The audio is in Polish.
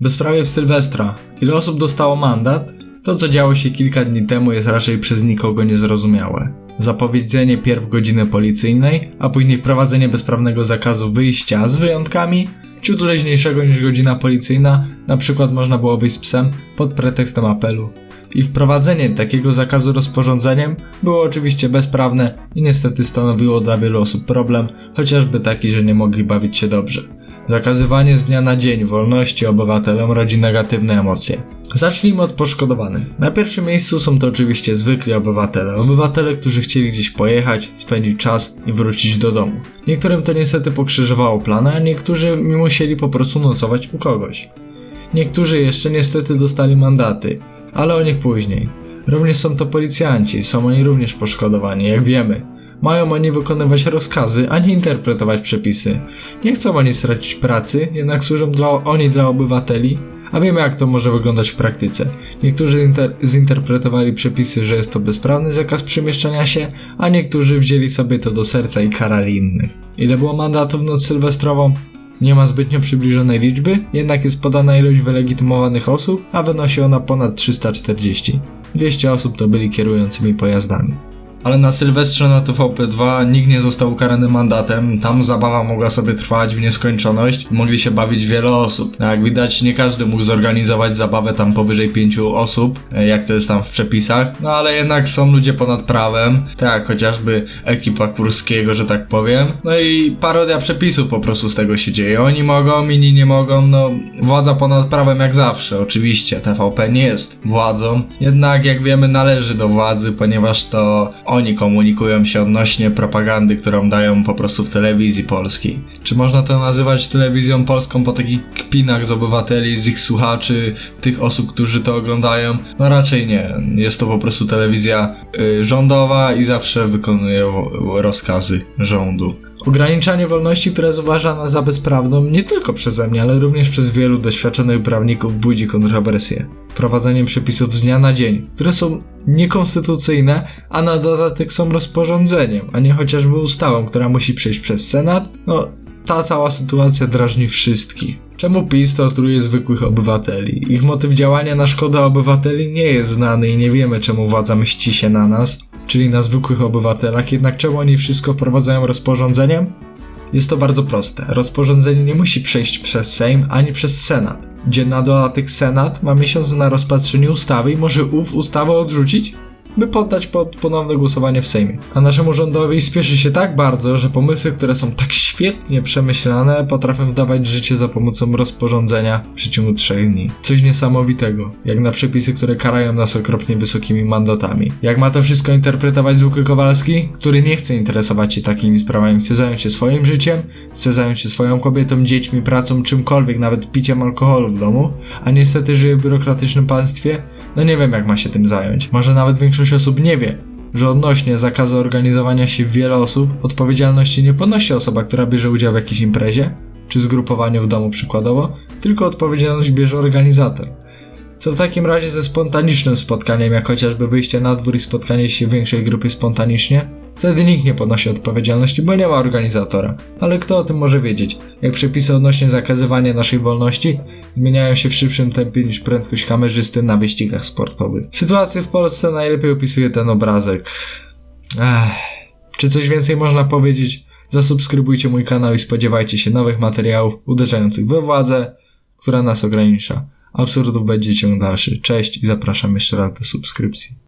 Bezprawie w Sylwestra. Ile osób dostało mandat? To, co działo się kilka dni temu, jest raczej przez nikogo niezrozumiałe. Zapowiedzenie pierw godziny policyjnej, a później wprowadzenie bezprawnego zakazu wyjścia z wyjątkami, ciut luźniejszego niż godzina policyjna, na przykład można było wyjść z psem pod pretekstem apelu. I wprowadzenie takiego zakazu rozporządzeniem było oczywiście bezprawne i niestety stanowiło dla wielu osób problem, chociażby taki, że nie mogli bawić się dobrze. Zakazywanie z dnia na dzień wolności obywatelom rodzi negatywne emocje. Zacznijmy od poszkodowanych. Na pierwszym miejscu są to oczywiście zwykli obywatele. Obywatele, którzy chcieli gdzieś pojechać, spędzić czas i wrócić do domu. Niektórym to niestety pokrzyżowało plany, a niektórzy musieli po prostu nocować u kogoś. Niektórzy jeszcze niestety dostali mandaty, ale o nich później. Również są to policjanci, są oni również poszkodowani, jak wiemy. Mają oni wykonywać rozkazy, a nie interpretować przepisy. Nie chcą oni stracić pracy, jednak służą dla, oni dla obywateli, a wiemy jak to może wyglądać w praktyce. Niektórzy inter- zinterpretowali przepisy, że jest to bezprawny zakaz przemieszczania się, a niektórzy wzięli sobie to do serca i karali innych. Ile było mandatów w noc sylwestrową? Nie ma zbytnio przybliżonej liczby, jednak jest podana ilość wylegitymowanych osób, a wynosi ona ponad 340. 200 osób to byli kierującymi pojazdami. Ale na Sylwestrze na TVP2 nikt nie został ukarany mandatem, tam zabawa mogła sobie trwać w nieskończoność, mogli się bawić wiele osób. Jak widać nie każdy mógł zorganizować zabawę tam powyżej pięciu osób, e, jak to jest tam w przepisach, no ale jednak są ludzie ponad prawem, tak chociażby ekipa Kurskiego, że tak powiem. No i parodia przepisów po prostu z tego się dzieje. Oni mogą, inni nie mogą, no władza ponad prawem jak zawsze, oczywiście TVP nie jest władzą, jednak jak wiemy należy do władzy, ponieważ to oni komunikują się odnośnie propagandy, którą dają po prostu w telewizji polskiej. Czy można to nazywać telewizją polską po takich kpinach z obywateli, z ich słuchaczy, tych osób, którzy to oglądają? No raczej nie. Jest to po prostu telewizja y, rządowa i zawsze wykonuje rozkazy rządu. Ograniczanie wolności, które jest uważane za bezprawną nie tylko przeze mnie, ale również przez wielu doświadczonych prawników budzi kontrowersje. Wprowadzenie przepisów z dnia na dzień, które są niekonstytucyjne, a na dodatek są rozporządzeniem, a nie chociażby ustawą, która musi przejść przez Senat, no ta cała sytuacja drażni wszystkich. Czemu PiS torturuje zwykłych obywateli? Ich motyw działania na szkodę obywateli nie jest znany i nie wiemy czemu władza mści się na nas, czyli na zwykłych obywatelach, jednak czemu oni wszystko wprowadzają rozporządzeniem? Jest to bardzo proste. Rozporządzenie nie musi przejść przez Sejm ani przez Senat, gdzie na dodatek Senat ma miesiąc na rozpatrzenie ustawy i może ów ustawę odrzucić, by poddać pod ponowne głosowanie w Sejmie. A naszemu rządowi spieszy się tak bardzo, że pomysły, które są tak świetnie przemyślane, potrafią dawać życie za pomocą rozporządzenia w przeciągu trzech dni. Coś niesamowitego, jak na przepisy, które karają nas okropnie wysokimi mandatami. Jak ma to wszystko interpretować zwykły Kowalski, który nie chce interesować się takimi sprawami, chce zająć się swoim życiem, chce zająć się swoją kobietą, dziećmi, pracą, czymkolwiek, nawet piciem alkoholu w domu, a niestety żyje w biurokratycznym państwie? No nie wiem jak ma się tym zająć. Może nawet większość osób nie wie, że odnośnie zakazu organizowania się wiele osób odpowiedzialności nie ponosi osoba, która bierze udział w jakiejś imprezie, czy zgrupowaniu w domu przykładowo, tylko odpowiedzialność bierze organizator. Co w takim razie ze spontanicznym spotkaniem, jak chociażby wyjście na dwór i spotkanie się w większej grupie spontanicznie? Wtedy nikt nie ponosi odpowiedzialności, bo nie ma organizatora. Ale kto o tym może wiedzieć? Jak przepisy odnośnie zakazywania naszej wolności zmieniają się w szybszym tempie niż prędkość kamerzysty na wyścigach sportowych. Sytuację w Polsce najlepiej opisuje ten obrazek. Ech. Czy coś więcej można powiedzieć? Zasubskrybujcie mój kanał i spodziewajcie się nowych materiałów uderzających we władzę, która nas ogranicza. Absurdów będzie ciąg dalszy. Cześć i zapraszam jeszcze raz do subskrypcji.